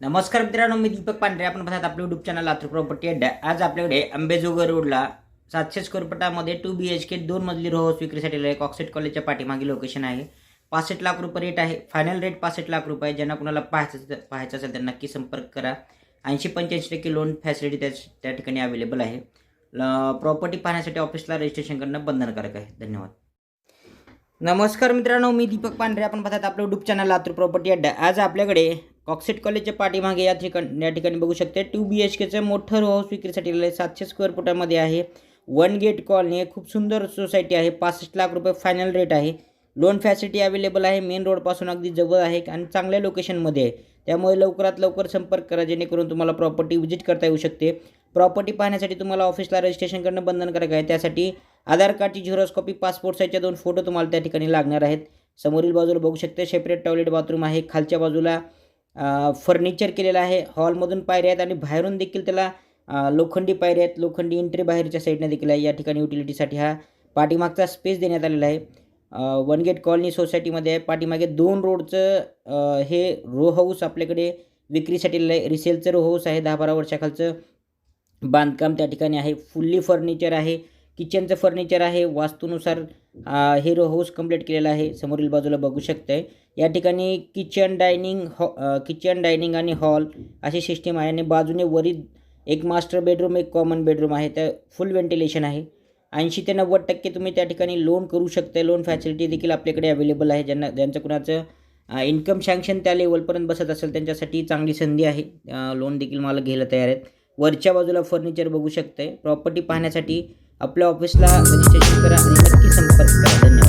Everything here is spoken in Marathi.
नमस्कार मित्रांनो मी दीपक पांढरे. आपण पाहतात आपलं युट्यूब चॅनल लातूर प्रॉपर्टी अड्डा आज आपल्याकडे अंबेजोगर रोडला सातशे स्क्वेअर फुटामध्ये टू बी एच के दोन मजली रो विक्रीसाठी आहे ऑक्सिट कॉलेजच्या पाठीमागे लोकेशन आहे. पासष्ट लाख रुपये रेट आहे. फायनल रेट पासष्ट लाख रुपये ज्यांना कुणाला पाहायचं पाहायचं असेल त्यांना नक्की संपर्क करा. ऐंशी पंच्याऐंशी टक्के लोन फॅसिलिटी त्या त्या ठिकाणी अवेलेबल आहे. प्रॉपर्टी पाहण्यासाठी ऑफिसला रजिस्ट्रेशन करणं बंधनकारक आहे. धन्यवाद. नमस्कार मित्रांनो मी दीपक पांढरे. आपण पाहतात आपलं युट्यूब चॅनल लातूर प्रॉपर्टी अड्डा आज आपल्याकडे कॉक्सेट कॉलेजच्या पाठीमागे या ठिकाणी या ठिकाणी बघू शकते टू बी एच केचं मोठं रो हाऊस विक्रीसाठी आहे. सातशे स्क्वेअर फुटामध्ये आहे. वन गेट कॉलनी आहे खूप सुंदर सोसायटी आहे. पासष्ट लाख रुपये फायनल रेट आहे. लोन फॅसिलिटी अवेलेबल आहे. मेन रोडपासून अगदी जवळ आहे आणि चांगल्या लोकेशनमध्ये आहे. त्यामुळे लवकरात लवकर संपर्क करा जेणेकरून तुम्हाला प्रॉपर्टी व्हिजिट करता येऊ शकते. प्रॉपर्टी पाहण्यासाठी तुम्हाला ऑफिसला रजिस्ट्रेशन करणं बंधनकारक आहे. त्यासाठी आधार कार्डची झेरॉक्स कॉपी पासपोर्ट साईजच्या दोन फोटो तुम्हाला त्या ठिकाणी लागणार आहेत. समोरील बाजूला बघू शकते सेपरेट टॉयलेट बाथरूम आहे. खालच्या बाजूला फर्निचर केलेलं आहे. हॉलमधून पायऱ्या आहेत आणि बाहेरून देखील त्याला लोखंडी पायऱ्या आहेत. लोखंडी एंट्री बाहेरच्या साईडनं देखील आहे. या ठिकाणी युटिलिटीसाठी हा पाठीमागचा स्पेस देण्यात आलेला आहे. वन गेट कॉलनी सोसायटीमध्ये आहे. पाठीमागे दोन रोडचं हे रो हाऊस आपल्याकडे विक्रीसाठी आलेलं आहे. रिसेलचं रो हाऊस आहे. दहा बारा वर्षाखालचं बांधकाम त्या ठिकाणी आहे. फुल्ली फर्निचर आहे. किचनचं फर्निचर आहे. वास्तूनुसार हे रो हाऊस कंप्लीट केलेला आहे. समोरील बाजूला बघू शकताय. या ठिकाणी किचन डायनिंग हॉ किचन डायनिंग आणि हॉल अशी सिस्टीम आहे आणि बाजूने वरील एक मास्टर बेडरूम एक कॉमन बेडरूम आहे. त्या फुल व्हेंटिलेशन आहे. ऐंशी ते नव्वद टक्के तुम्ही त्या ठिकाणी लोन करू शकता लोन फॅसिलिटी देखील आपल्याकडे अवेलेबल आहे. ज्यांना ज्यांचं कुणाचं इन्कम सँक्शन त्या लेवलपर्यंत बसत असेल त्यांच्यासाठी चांगली संधी आहे. लोन देखील मला घ्यायला तयार आहेत. वरच्या बाजूला फर्निचर बघू शकताय. प्रॉपर्टी पाहण्यासाठी आपल्या ऑफिसला रजिस्ट्रेशन करा आणि नक्की संपर्क करा. धन्यवाद.